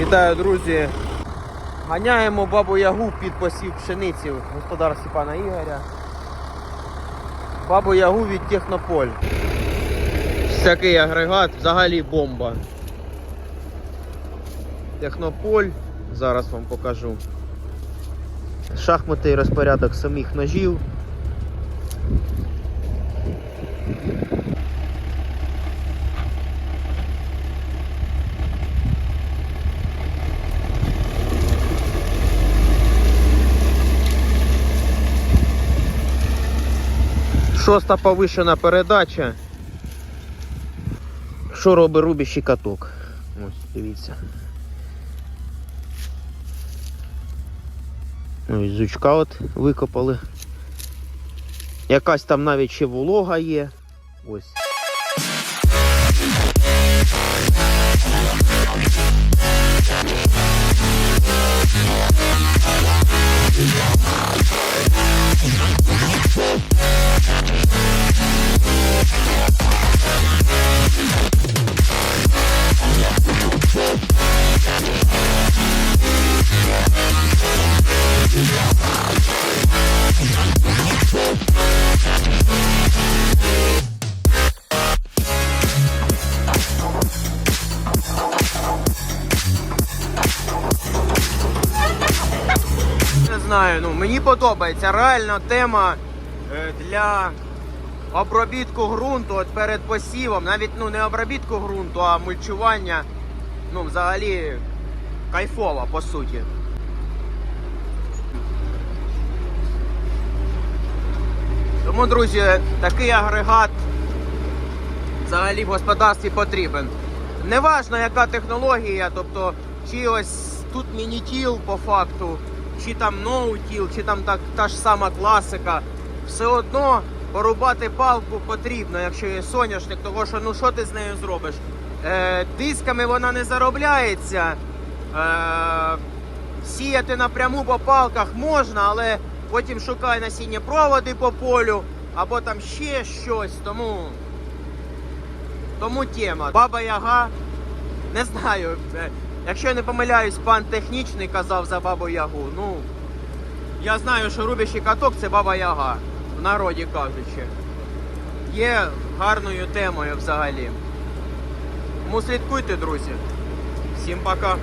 Вітаю, друзі! Ганяємо бабу Ягу під посів пшениці в господарстві пана Ігоря. Бабу Ягу від Технополь. Ось Такий агрегат, взагалі бомба. Технополь, зараз вам покажу. Шахматний розпорядок самих ножів. Шоста повишена передача. Що робить рубящий каток? Ось, дивіться. Ось зучка от викопали. Якась там навіть ще волога є. Ось. Знаю, ну мені подобається реально тема е, для обробітку ґрунту от перед посівом. Навіть ну не обробітку ґрунту, а мульчування. Ну, взагалі кайфово, по суті. Тому, друзі, такий агрегат взагалі в господарстві потрібен. Неважно, яка технологія, тобто, чи ось тут мінітіл по факту, чи там ноутіл, чи там так, та ж сама класика. Все одно порубати палку потрібно, якщо є соняшник, того що ну що ти з нею зробиш? Е, дисками вона не заробляється. Е, сіяти напряму по палках можна, але потім шукай насіння проводи по полю або там ще щось. Тому тому тема. Баба Яга, не знаю. Якщо я не помиляюсь, пан технічний казав за бабу Ягу. Ну, я знаю, що рубящий каток це баба Яга, в народі кажучи. Є гарною темою взагалі. Тому слідкуйте, друзі. Всім пока.